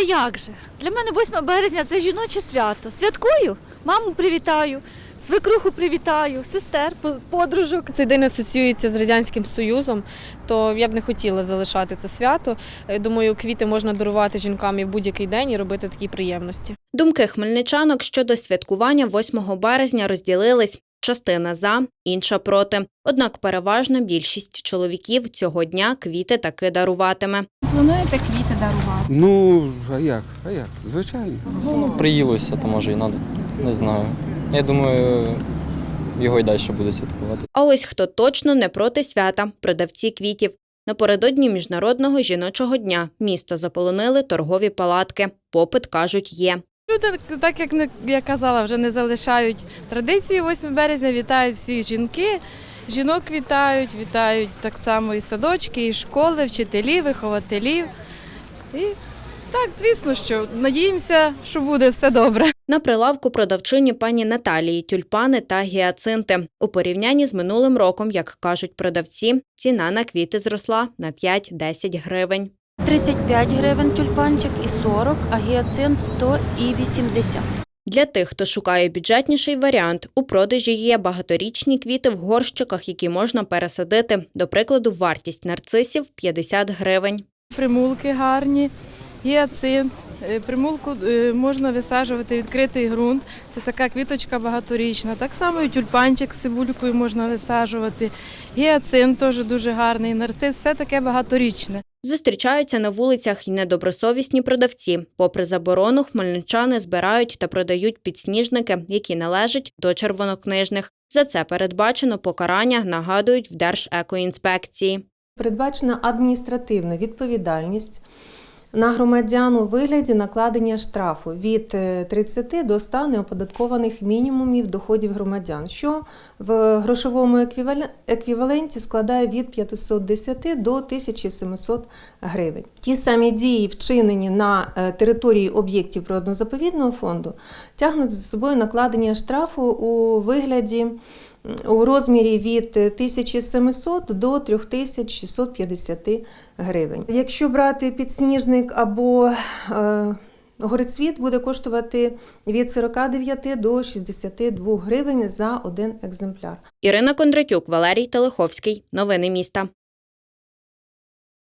А як же? Для мене 8 березня це жіноче свято. Святкую, маму привітаю, свекруху привітаю, сестер, подружок. Цей день асоціюється з Радянським Союзом, то я б не хотіла залишати це свято. Е, Думаю, квіти можна дарувати жінкам і в будь-який день і робити такі приємності. Думки хмельничанок щодо святкування 8 березня розділились. Частина за, інша проти. Однак переважна більшість чоловіків цього дня квіти таки даруватиме. Плануєте квіти дарувати? Ну, а як? А як? Звичайно. Ну, приїлося, то може і надо. Не знаю. Я думаю, його і далі буде святкувати. А ось хто точно не проти свята продавці квітів. Напередодні міжнародного жіночого дня місто заполонили торгові палатки. Попит кажуть є. Люди, так як не- я казала, вже не залишають традицію 8 березня, вітають всі жінки. Жінок вітають, вітають так само і садочки, і школи, вчителів, вихователів. І так, звісно, що надіємося, що буде все добре. На прилавку продавчині пані Наталії тюльпани та гіацинти. У порівнянні з минулим роком, як кажуть продавці, ціна на квіти зросла на 5-10 гривень. 35 гривень тюльпанчик і 40, а гіацинт 100 і 80. Для тих, хто шукає бюджетніший варіант, у продажі є багаторічні квіти в горщиках, які можна пересадити. До прикладу, вартість нарцисів 50 гривень. Примулки гарні, гіацинт. Е, Примулку е, можна висаджувати відкритий ґрунт. Це така квіточка багаторічна. Так само і тюльпанчик з цибулькою можна висаджувати. Гіацинт теж дуже гарний. Нарцис все таке багаторічне. Зустрічаються на вулицях і недобросовісні продавці. Попри заборону, хмельничани збирають та продають підсніжники, які належать до червонокнижних. За це передбачено покарання, нагадують в Держекоінспекції. Передбачена адміністративна відповідальність на громадян у вигляді накладення штрафу від е, 30 до 100 неоподаткованих мінімумів доходів громадян, що в грошовому еквівале- еквіваленті складає від 510 до 1700 гривень. Ті самі дії, вчинені на е, території об'єктів природно-заповідного фонду, тягнуть за собою накладення штрафу у вигляді у розмірі від 1700 до 3650 гривень. Якщо брати підсніжник або е, горецвіт, буде коштувати від 49 до 62 гривень за один екземпляр. Ірина Кондратюк, Валерій Телеховський. Новини міста.